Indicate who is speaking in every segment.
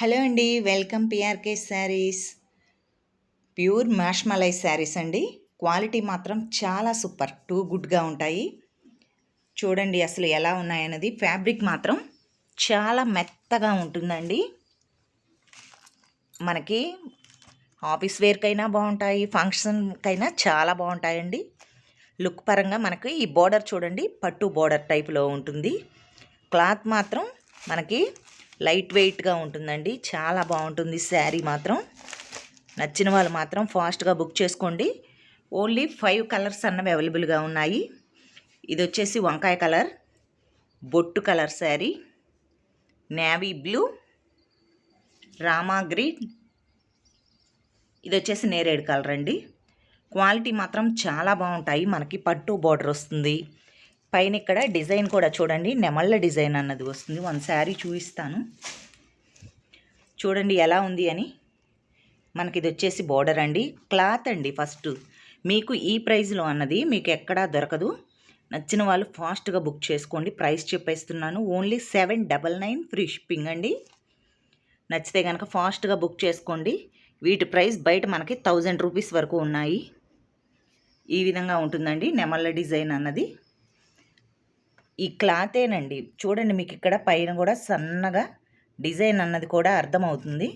Speaker 1: Hello అండి welcome PRK saris. Pure మ్యాష్మలై శారీస్ అండి. క్వాలిటీ మాత్రం చాలా సూపర్ టూ గుడ్గా ఉంటాయి. చూడండి అసలు ఎలా ఉన్నాయన్నది. ఫ్యాబ్రిక్ మాత్రం చాలా మెత్తగా ఉంటుందండి. మనకి ఆఫీస్ వేర్కైనా బాగుంటాయి ఫంక్షన్కైనా చాలా బాగుంటాయండి. లుక్ పరంగా మనకి ఈ బోర్డర్ చూడండి పట్టు బోర్డర్ టైప్లో ఉంటుంది. క్లాత్ మాత్రం మనకి లైట్ వెయిట్గా ఉంటుందండి. చాలా బాగుంటుంది శారీ మాత్రం. నచ్చిన వాళ్ళు మాత్రం ఫాస్ట్గా బుక్ చేసుకోండి. ఓన్లీ ఫైవ్ కలర్స్ అన్నవి అవైలబుల్గా ఉన్నాయి. ఇది వచ్చేసి వంకాయ కలర్ బొట్టు colour sari navy blue Rama green. ఇది వచ్చేసి నేరేడు కలర్ అండి. క్వాలిటీ మాత్రం చాలా బాగుంటాయి. మనకి పట్టు బార్డర్ వస్తుంది. పైన ఇక్కడ డిజైన్ కూడా చూడండి. నెమళ్ళ డిజైన్ అన్నది వస్తుంది. వన్ శారీ చూపిస్తాను. చూడండి ఎలా ఉంది అని. మనకి ఇది వచ్చేసి బోర్డర్ అండి. క్లాత్ అండి ఫస్ట్ మీకు ఈ ప్రైస్లో అన్నది మీకు ఎక్కడా దొరకదు. నచ్చిన వాళ్ళు ఫాస్ట్గా బుక్ చేసుకోండి. ప్రైస్ చెప్పేస్తున్నాను. Only seven double nine free shipping అండి. నచ్చితే కనుక ఫాస్ట్గా బుక్ చేసుకోండి. వీటి ప్రైస్ బయట మనకి థౌజండ్ రూపీస్ వరకు ఉన్నాయి. ఈ విధంగా ఉంటుందండి. నెమళ్ళ డిజైన్ అన్నది. ఈ క్లాతేనండి. చూడండి మీకు ఇక్కడ పైన కూడా సన్నగా డిజైన్ అన్నది కూడా అర్థమవుతుంది.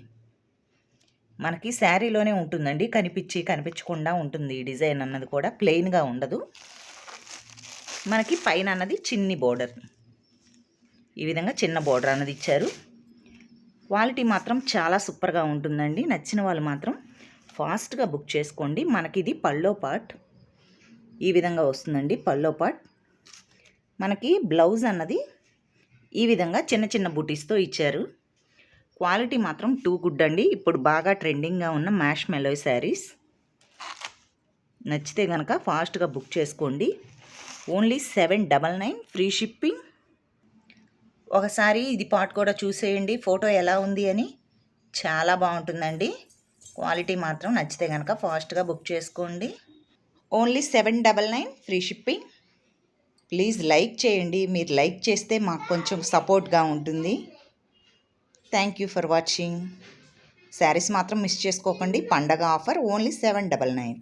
Speaker 1: మనకి శారీలోనే ఉంటుందండి. కనిపించి కనిపించకుండా ఉంటుంది ఈ డిజైన్ అన్నది కూడా. ప్లెయిన్గా ఉండదు. మనకి పైన అన్నది చిన్ని బోర్డర్. ఈ విధంగా చిన్న బోర్డర్ అన్నది ఇచ్చారు. క్వాలిటీ మాత్రం చాలా సూపర్గా ఉంటుందండి. నచ్చిన వాళ్ళు మాత్రం ఫాస్ట్గా బుక్ చేసుకోండి. మనకి ఇది పల్లో పార్ట్ ఈ విధంగా వస్తుందండి పల్లో పార్ట్ మనకి బ్లౌజ్ అన్నది ఈ విధంగా చిన్న చిన్న బుటీస్తో ఇచ్చారు. క్వాలిటీ మాత్రం టూ గుడ్ అండి. ఇప్పుడు బాగా ట్రెండింగ్గా ఉన్న మ్యాష్ మెలో శారీస్. నచ్చితే కనుక ఫాస్ట్గా బుక్ చేసుకోండి. Only seven double nine free shipping. ఒకసారి ఇది పాట్ కూడా చూసేయండి. ఫోటో ఎలా ఉంది అని చాలా బాగుంటుందండి. క్వాలిటీ మాత్రం నచ్చితే కనుక ఫాస్ట్గా బుక్ చేసుకోండి. Only seven double nine free shipping. Please like చేయండి. మీరు లైక్ చేస్తే మాకు కొంచెం సపోర్ట్గా ఉంటుంది. Thank you for watching saris మాత్రం మిస్ చేసుకోకండి. పండగ offer only seven double nine